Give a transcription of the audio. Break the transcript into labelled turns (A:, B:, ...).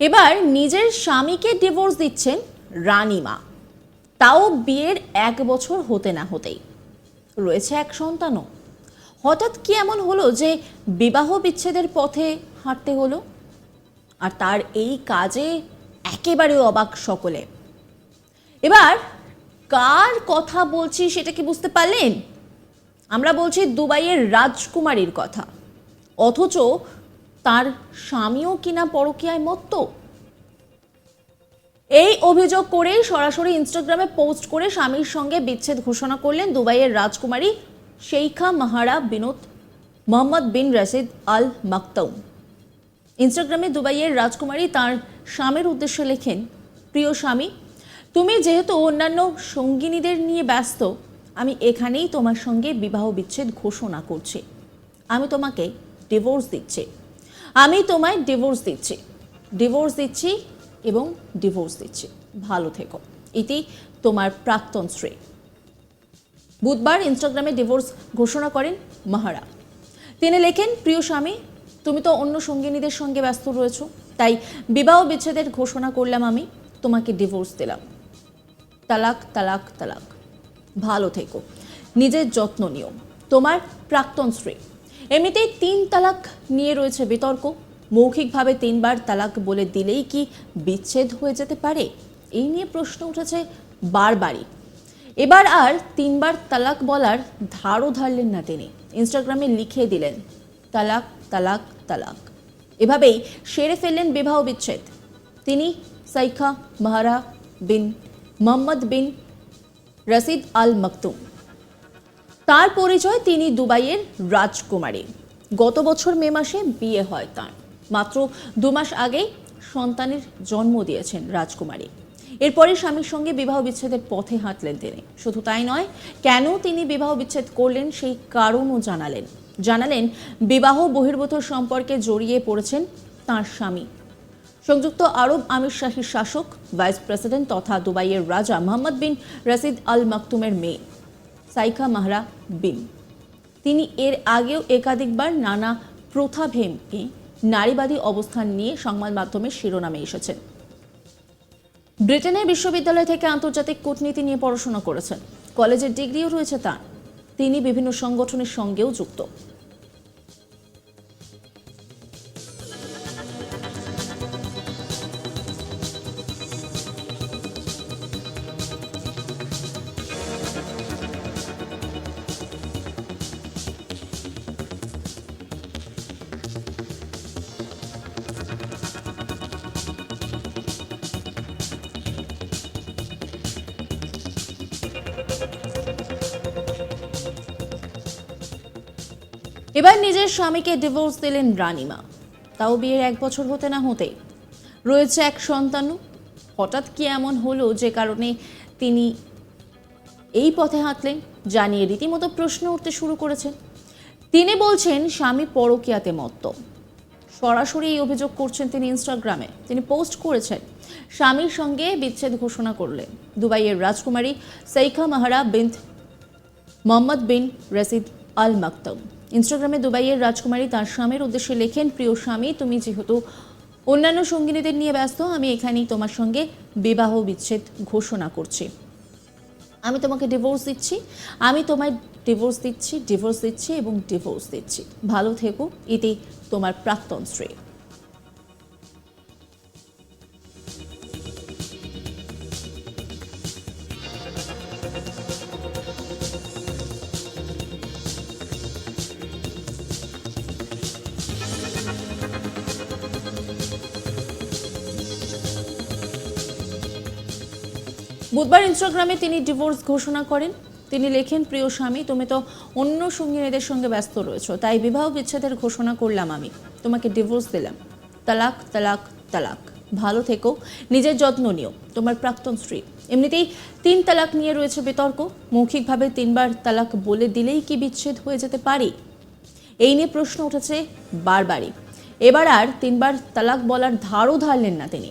A: এবার নিজের স্বামীকে ডিভোর্স দিচ্ছেন রানীমা। তাও বিয়ের এক বছর হতে না হতেই। রয়েছে এক সন্তানও। হঠাৎ কি এমন হলো যে বিবাহ বিচ্ছেদের পথে হাঁটতে হলো? আর তার এই কাজে একেবারে অবাক সকলে। এবার কার কথা বলছি সেটা কি বুঝতে পারলেন? আমরা বলছি দুবাইয়ের রাজকুমারীর কথা। অথচ তার স্বামীও কিনা পরকীয়ায় মত্ত? এই অভিযোগ করে সরাসরি ইনস্টাগ্রামে পোস্ট করে স্বামীর সঙ্গে বিচ্ছেদ ঘোষণা করলেন দুবাইয়ের রাজকুমারী শেইখা মাহারা বিনোদ মোহাম্মদ বিন রাশিদ আল মাকতাউম ইনস্টাগ্রামে দুবাইয়ের রাজকুমারী তার স্বামীর উদ্দেশ্যে লেখেন, প্রিয় স্বামী, তুমি যেহেতু অন্যান্য সঙ্গিনীদের নিয়ে ব্যস্ত, আমি এখানেই তোমার সঙ্গে বিবাহ বিচ্ছেদ ঘোষণা করছি। আমি তোমাকে ডিভোর্স দিচ্ছি। আমি তোমায় ডিভোর্স দিচ্ছি। ডিভোর্স দিচ্ছি এবং ডিভোর্স দিচ্ছি। ভালো থেকো। এটি তোমার প্রাক্তন স্ত্রী। বুধবার ইনস্টাগ্রামে ডিভোর্স ঘোষণা করেন মাহারা। তিনি লেখেন, প্রিয় স্বামী, তুমি তো অন্য সঙ্গিনীদের সঙ্গে ব্যস্ত রয়েছো। তাই বিবাহ বিচ্ছেদের ঘোষণা করলাম আমি, তোমাকে ডিভোর্স দিলাম। তালাক তালাক তালাক। ভালো থেকো। নিজের যত্ন নিও। তোমার প্রাক্তন স্ত্রী। এমনিতেই তিন তালাক নিয়ে রয়েছে বিতর্ক। মৌখিকভাবে তিনবার তালাক বলে দিলেই কি বিচ্ছেদ হয়ে যেতে পারে? এই নিয়ে প্রশ্ন উঠেছে বারবারই। এবার আর তিনবার তালাক বলার ধারও ধারলেন না তিনি। ইনস্টাগ্রামে লিখে দিলেন, তালাক তালাক তালাক। এভাবেই সেরে ফেললেন বিবাহ বিচ্ছেদ। তিনি সাইখা, মাহারা বিন, মোহাম্মদ বিন রশিদ আল মকতুম তার পরিচয় তিনি দুবাইয়ের রাজকুমারী। গত বছর মে মাসে বিয়ে হয় তার। মাত্র দু মাস আগেই সন্তানের জন্ম দিয়েছেন রাজকুমারী। এরপরে স্বামীর সঙ্গে বিবাহ বিচ্ছেদের পথে হাঁটলেন তিনি। শুধু তাই নয়, কেন তিনি বিবাহ বিচ্ছেদ করলেন সেই কারণও জানালেন। জানালেন, বিবাহ বহির্ভূত সম্পর্কে জড়িয়ে পড়েছেন তার স্বামী। সংযুক্ত আরব আমির শাহীর শাসক, ভাইস প্রেসিডেন্ট তথা দুবাইয়ের রাজা মোহাম্মদ বিন রশিদ আল মাকতুমের মেয়ে। সাইখা মাহরা বিন। তিনি এর আগেও একাধিকবার নানা প্রথা ভেঙে নারীবাদী অবস্থান নিয়ে সংবাদ মাধ্যমের শিরোনামে এসেছেন। ব্রিটেনের বিশ্ববিদ্যালয় থেকে আন্তর্জাতিক কূটনীতি নিয়ে পড়াশোনা করেছেন। কলেজের ডিগ্রিও রয়েছে তার। তিনি বিভিন্ন সংগঠনের সঙ্গেও যুক্ত। এবার নিজের স্বামীকে ডিভোর্স দিলেন রানিমা। তাও বিয়ের এক বছর হতে না হতেই। রয়েছে এক সন্তানও। হঠাৎ কি এমন হলো যে কারণে তিনি এই পথে হাঁটলেন জানিয়ে রীতিমতো প্রশ্ন উঠতে শুরু করেছেন। তিনি বলছেন, স্বামী পরকীয়াতে মত্ত। সরাসরি এই অভিযোগ করছেন তিনি ইনস্টাগ্রামে। তিনি পোস্ট করেছেন, স্বামীর সঙ্গে বিচ্ছেদ ঘোষণা করলেন। দুবাইয়ের রাজকুমারী সৈখা মাহারা বিন্ত মোহাম্মদ বিন রশিদ আল মাকতম ইনস্টাগ্রামে দুবাইয়ের রাজকুমারী তার স্বামীর উদ্দেশ্যে লেখেন, প্রিয় স্বামী, তুমি যেহেতু অন্যান্য সঙ্গিনীদের নিয়ে ব্যস্ত, আমি এখানেই তোমার সঙ্গে বিবাহ বিচ্ছেদ ঘোষণা করছি। আমি তোমাকে ডিভোর্স দিচ্ছি, আমি তোমায় ডিভোর্স দিচ্ছি ডিভোর্স দিচ্ছি এবং ডিভোর্স দিচ্ছি। ভালো থেকো, এটি তোমার প্রাক্তন স্ত্রী বুধবার ইনস্টাগ্রামে তিনি ডিভোর্স ঘোষণা করেন। তিনি লেখেন, প্রিয় স্বামী, তুমি তো অন্য সঙ্গিনীদের সঙ্গে ব্যস্ত রয়েছো। তাই বিবাহ বিচ্ছেদের ঘোষণা করলাম আমি। তোমাকে ডিভোর্স দিলাম। তালাক তালাক তালাক। ভালো থেকো। নিজের যত্ন নিও। তোমার প্রাক্তন স্ত্রী। এমনিতেই তিন তালাক নিয়ে রয়েছে বিতর্ক। মৌখিকভাবে তিনবার তালাক বলে দিলেই কি বিচ্ছেদ হয়ে যেতে পারে? এই নিয়ে প্রশ্ন উঠেছে বারবারই। এবার আর তিনবার তালাক বলার ধারও ধারলেন না তিনি।